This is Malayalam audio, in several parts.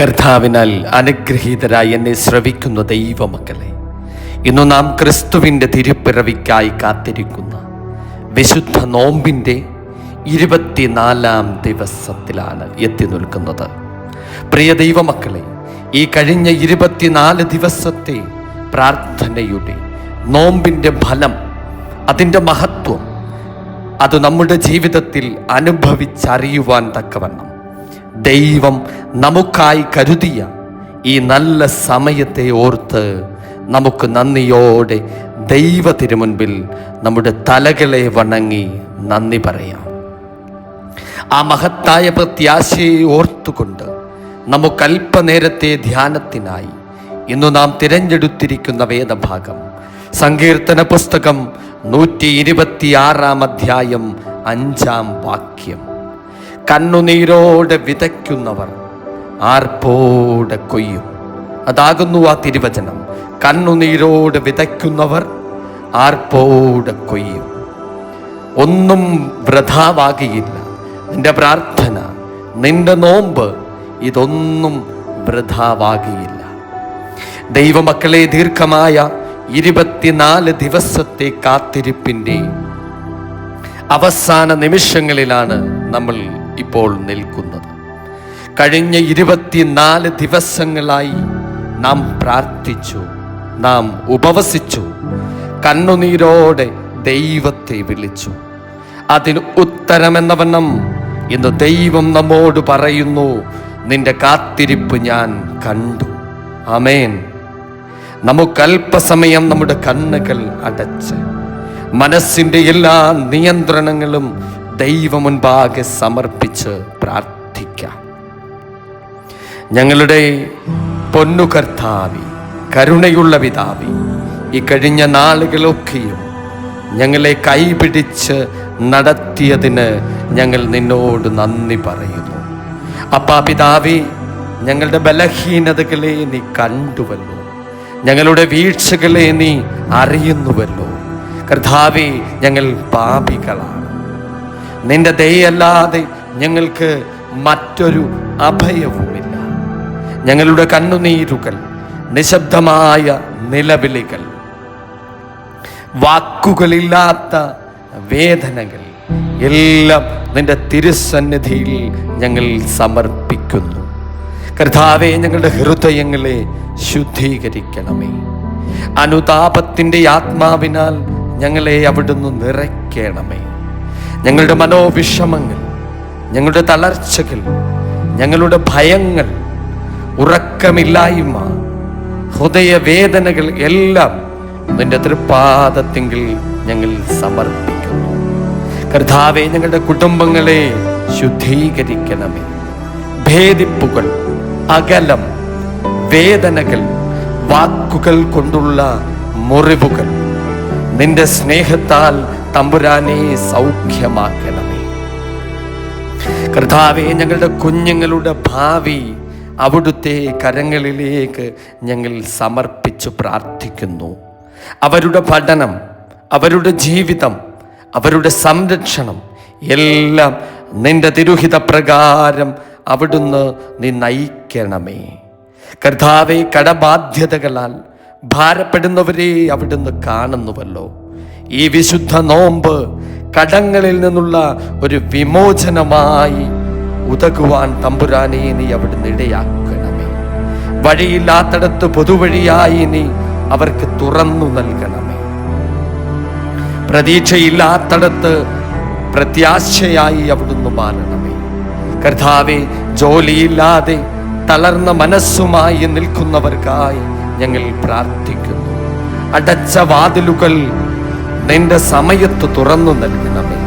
കർത്താവിനാൽ അനുഗ്രഹീതരായി എന്നെ ശ്രവിക്കുന്ന ദൈവമക്കളെ ഇന്ന് നാം ക്രിസ്തുവിന്റെ തിരുപ്പിറവിക്കായി കാത്തിരിക്കുന്ന വിശുദ്ധ നോമ്പിന്റെ ഇരുപത്തിനാലാം ദിവസത്തിലാണ് എത്തി നിൽക്കുന്നത്. പ്രിയ ദൈവമക്കളെ ഈ കഴിഞ്ഞ ഇരുപത്തിനാല് ദിവസത്തെ പ്രാർത്ഥനയുടെ നോമ്പിന്റെ ഫലം അതിന്റെ മഹത്വം അത് നമ്മുടെ ജീവിതത്തിൽ അനുഭവിച്ചറിയുവാൻ തക്കവണ്ണം ദൈവം നമുക്കായി കരുതിയ ഈ നല്ല സമയത്തെ ഓർത്ത് നമുക്ക് നന്ദിയോടെ ദൈവ തിരുമുൻപിൽ നമ്മുടെ തലകളെ വണങ്ങി നന്ദി പറയാം. ആ മഹത്തായ പ്രത്യാശയെ ഓർത്തുകൊണ്ട് നമുക്ക് അല്പനേരത്തെ ധ്യാനത്തിനായി ഇന്ന് നാം തിരഞ്ഞെടുത്തിരിക്കുന്ന വേദഭാഗം സങ്കീർത്തന പുസ്തകം നൂറ്റി ഇരുപത്തിയാറാം അധ്യായം അഞ്ചാം വാക്യം. കണ്ണുനീരോടെ വിതയ്ക്കുന്നവർ ആർപ്പോടെ കൊയ്യും. അതാകുന്നു ആ തിരുവചനം. കണ്ണുനീരോടെ വിതയ്ക്കുന്നവർ ആർപ്പോടെ കൊയ്യും. ഒന്നും വൃഥാവാകിയില്ല. നിന്റെ പ്രാർത്ഥന നിന്റെ നോമ്പ് ഇതൊന്നും വൃഥാവാകിയില്ല. ദൈവമക്കളെ ദീർഘമായ ഇരുപത്തിനാല് ദിവസത്തെ കാത്തിരിപ്പിന്റെ അവസാന നിമിഷങ്ങളിലാണ് നമ്മൾ ഇപ്പോൾ നിൽക്കുന്നത്. കഴിഞ്ഞ ഇരുപത്തിനാല് ദിവസങ്ങളായി നാം പ്രാർത്ഥിച്ചു നാം ഉപവസിച്ചു കണ്ണുനീരോടെ ദൈവത്തെ വിളിച്ചു. അതിന് ഉത്തരമെന്നവണ്ണം ഇന്ന് ദൈവം നമ്മോട് പറയുന്നു നിന്റെ കാത്തിരിപ്പ് ഞാൻ കണ്ടു. അമേൻ നമുക്കല്പസമയം നമ്മുടെ കണ്ണുകൾ അടച്ച് മനസ്സിന്റെ എല്ലാ നിയന്ത്രണങ്ങളും ദൈവ മുൻപാകെ സമർപ്പിച്ച് പ്രാർത്ഥിക്കാം. ഞങ്ങളുടെ പൊന്നു കർത്താവി കരുണയുള്ള പിതാവി ഈ കഴിഞ്ഞ നാളുകളൊക്കെയും ഞങ്ങളെ കൈപിടിച്ച് നടത്തിയതിന് ഞങ്ങൾ നിന്നോട് നന്ദി പറയുന്നു. അപ്പാ പിതാവി ഞങ്ങളുടെ ബലഹീനതകളെ നീ കണ്ടുവല്ലോ. ഞങ്ങളുടെ വീഴ്ചകളെ നീ അറിയുന്നുവല്ലോ. കർത്താവി ഞങ്ങൾ പാപികളാണ്. നിന്റെ ദയയല്ലാതെ ഞങ്ങൾക്ക് മറ്റൊരു അഭയവുമില്ല. ഞങ്ങളുടെ കണ്ണുനീരുകൾ നിശബ്ദമായ നിലവിളികൾ. വാക്കുകളില്ലാത്ത വേദനകൾ. എല്ലാം നിന്റെ തിരുസന്നിധിയിൽ ഞങ്ങൾ സമർപ്പിക്കുന്നു. കർത്താവെ ഞങ്ങളുടെ ഹൃദയങ്ങളെ ശുദ്ധീകരിക്കണമേ. അനുതാപത്തിന്റെ ആത്മാവിനാൽ ഞങ്ങളെ അവിടുന്ന് നിറയ്ക്കണമേ. ഞങ്ങളുടെ മനോവിഷമങ്ങൾ ഞങ്ങളുടെ തളർച്ചകൾ ഞങ്ങളുടെ ഭയങ്ങൾ ഉറക്കമില്ലായ്മ ഹൃദയവേദനകൾ എല്ലാം നിന്റെ തൃപ്പാദത്തെങ്കിൽ ഞങ്ങൾ സമർപ്പിക്കുന്നു. കർത്താവെ ഞങ്ങളുടെ കുടുംബങ്ങളെ ശുദ്ധീകരിക്കണമേ. ഭേദിപ്പുകൾ അകലം വേദനകൾ വാക്കുകൾ കൊണ്ടുള്ള മുറിവുകൾ നിന്റെ സ്നേഹത്താൽ തമ്പുരാനെ സൗഖ്യമാക്കണമേ. കർത്താവെ ഞങ്ങളുടെ കുഞ്ഞുങ്ങളുടെ ഭാവി അവിടുത്തെ കരങ്ങളിലേക്ക് ഞങ്ങൾ സമർപ്പിച്ചു പ്രാർത്ഥിക്കുന്നു. അവരുടെ പഠനം അവരുടെ ജീവിതം അവരുടെ സംരക്ഷണം എല്ലാം നിന്റെ തിരുഹിത പ്രകാരം അവിടുന്ന് നീ നയിക്കണമേ കർത്താവെ കടബാധ്യതകളാൽ ഭാരപ്പെടുന്നവരെ അവിടുന്ന് കാണുന്നുവല്ലോ. ഈ വിശുദ്ധ നോമ്പ് കടങ്ങളിൽ നിന്നുള്ള ഒരു വിമോചനമായി ഉതകുവാൻ തമ്പുരാനെ നീ അവിടുന്ന് ഇടയാക്കണമേ. വഴിയില്ലാത്തടത്ത് പൊതുവഴിയായി നീ അവർക്ക് തുറന്നു നൽകണമേ. പ്രതീക്ഷയില്ലാത്തടത്ത് പ്രത്യാശയായി അവിടുന്ന് മാറണമേ. കർത്താവെ ജോലിയില്ലാതെ തളർന്ന മനസ്സുമായി നിൽക്കുന്നവർക്കായി ഞങ്ങൾ പ്രാർത്ഥിക്കുന്നു. അടച്ച വാതിലുകൾ നിന്റെ സമയത്ത് തുറന്നു നൽകണമേ.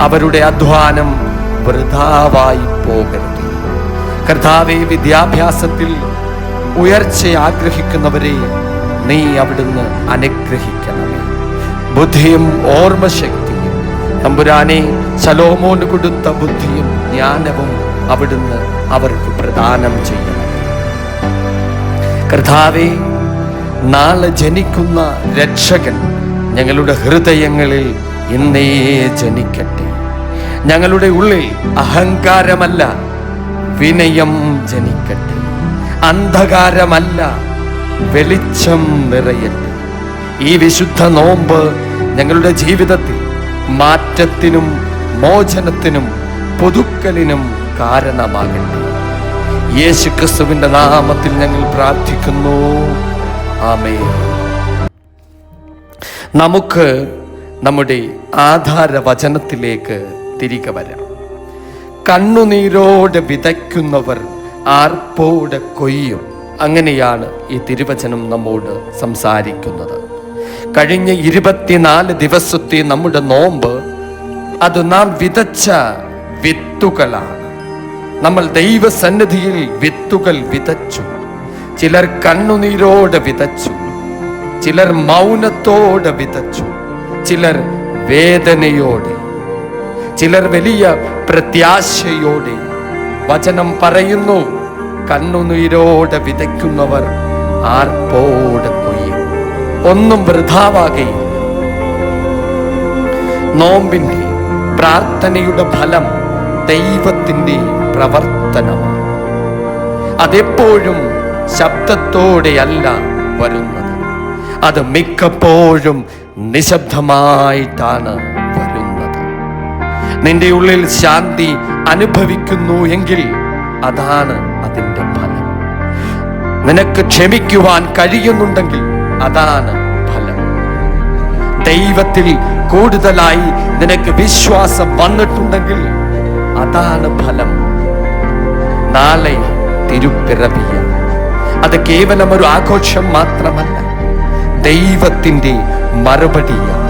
അവരുടെ അധ്വാനം വൃഥാവായി പോകരുത്. കർത്താവെ വിദ്യാഭ്യാസത്തിൽ ഉയർച്ച ആഗ്രഹിക്കുന്നവരെ നീ അവിടുന്ന് അനുഗ്രഹിക്കണമേ. ബുദ്ധിയും ഓർമ്മശക്തിയും തമ്പുരാനെ സലോമോന് കൊടുത്ത ബുദ്ധിയും ജ്ഞാനവും അവിടുന്ന് അവർക്ക് പ്രദാനം ചെയ്യണം. കർത്താവെ നാളെ ജനിക്കുന്ന രക്ഷകൻ ഞങ്ങളുടെ ഹൃദയങ്ങളിൽ ഇന്നേ ജനിക്കട്ടെ. ഞങ്ങളുടെ ഉള്ളിൽ അഹങ്കാരമല്ല വിനയം ജനിക്കട്ടെ. അന്ധകാരമല്ല വെളിച്ചം നിറയട്ടെ. ഈ വിശുദ്ധ നോമ്പ് ഞങ്ങളുടെ ജീവിതത്തിൽ മാറ്റത്തിനും മോചനത്തിനും പുതുക്കലിനും കാരണമാകട്ടെ. യേശു ക്രിസ്തുവിന്റെ നാമത്തിൽ ഞങ്ങൾ പ്രാർത്ഥിക്കുന്നു. ആമേ നമുക്ക് നമ്മുടെ ആധാര വചനത്തിലേക്ക് തിരികെ വരാം. കണ്ണുനീരോടെ വിതയ്ക്കുന്നവർ ആർപ്പോടെ കൊയ്യും. അങ്ങനെയാണ് ഈ തിരുവചനം നമ്മോട് സംസാരിക്കുന്നത്. കഴിഞ്ഞ ഇരുപത്തിനാല് ദിവസത്തെ നമ്മുടെ നോമ്പ് അത് നാം വിതച്ച വിത്തുകളാണ്. നമ്മൾ ദൈവസന്നിധിയിൽ വിത്തുകൾ വിതച്ചു. ചിലർ കണ്ണുനീരോടെ വിതച്ചു. ചിലർ മൗനത്തോടെ വിതച്ചു. ചിലർ വേദനയോടെ. ചിലർ വലിയ പ്രത്യാശയോടെ. വചനം പറയുന്നു കണ്ണുനീരോടെ വിതയ്ക്കുന്നവർ ആർപ്പോടെ പോയി ഒന്നും വൃഥാവാകയില്ല നോമ്പിന്റെ പ്രാർത്ഥനയുടെ ഫലം ദൈവത്തിന്റെ പ്രവർത്തനമാണ്. അതെപ്പോഴും ശബ്ദത്തോടെയല്ല വരുന്നത്. അത് മിക്കപ്പോഴും നിശബ്ദമായിട്ടാണ് വരുന്നത്. നിന്റെ ഉള്ളിൽ ശാന്തി അനുഭവിക്കുന്നു എങ്കിൽ അതാണ് അതിന്റെ ഫലം. നിനക്ക് ക്ഷമിക്കുവാൻ കഴിയുന്നുണ്ടെങ്കിൽ അതാണ് ഫലം. ദൈവത്തിൽ കൂടുതലായി നിനക്ക് വിശ്വാസം വന്നിട്ടുണ്ടെങ്കിൽ അതാണ് ഫലം. നാളെ തിരുപ്പിറവിയ. അത് കേവലം ഒരു ആഘോഷം മാത്രമല്ല ദൈവത്തിന്റെ മറുപടിയാണ്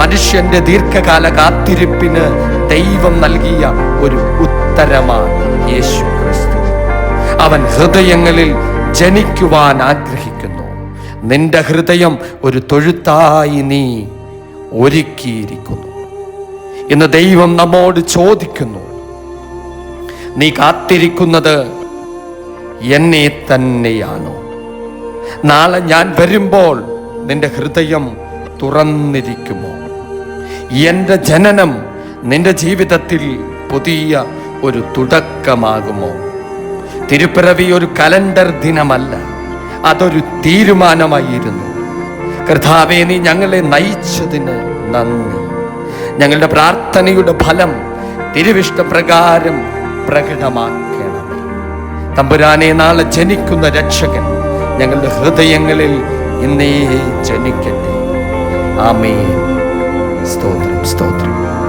മനുഷ്യന്റെ ദീർഘകാല കാത്തിരിപ്പിന് ദൈവം നൽകിയ ഒരു ഉത്തരമാണ് യേശു ക്രിസ്തു. അവൻ ഹൃദയങ്ങളിൽ ജനിക്കുവാൻ ആഗ്രഹിക്കുന്നു. നിന്റെ ഹൃദയം ഒരു തൊഴുത്തായി നീ ഒരുക്കിയിരിക്കുന്നു. ഇന്ന് ദൈവം നമ്മോട് ചോദിക്കുന്നു നീ കാത്തിരിക്കുന്നത് എന്നെ തന്നെയാണോ? നാളെ ഞാൻ വരുമ്പോൾ നിന്റെ ഹൃദയം തുറന്നിരിക്കുമോ? എന്റെ ജനനം നിന്റെ ജീവിതത്തിൽ പുതിയ ഒരു തുടക്കമാകുമോ? തിരുപ്പിറവി ഒരു കലണ്ടർ ദിനമല്ല അതൊരു തീരുമാനമായിരുന്നു. കർത്താവെ നീ ഞങ്ങളെ നയിച്ചതിന് നന്ദി. ഞങ്ങളുടെ പ്രാർത്ഥനയുടെ ഫലം തിരുവിഷ്ടപ്രകാരം പ്രകടമാക്കണമേ. തമ്പുരാനെ നാളെ ജനിക്കുന്ന രക്ഷകൻ ഞങ്ങളുടെ ഹൃദയങ്ങളിൽ ഇന്നേ ജനിക്കട്ടെ. ആമേ സ്തോത്രം സ്തോത്രം.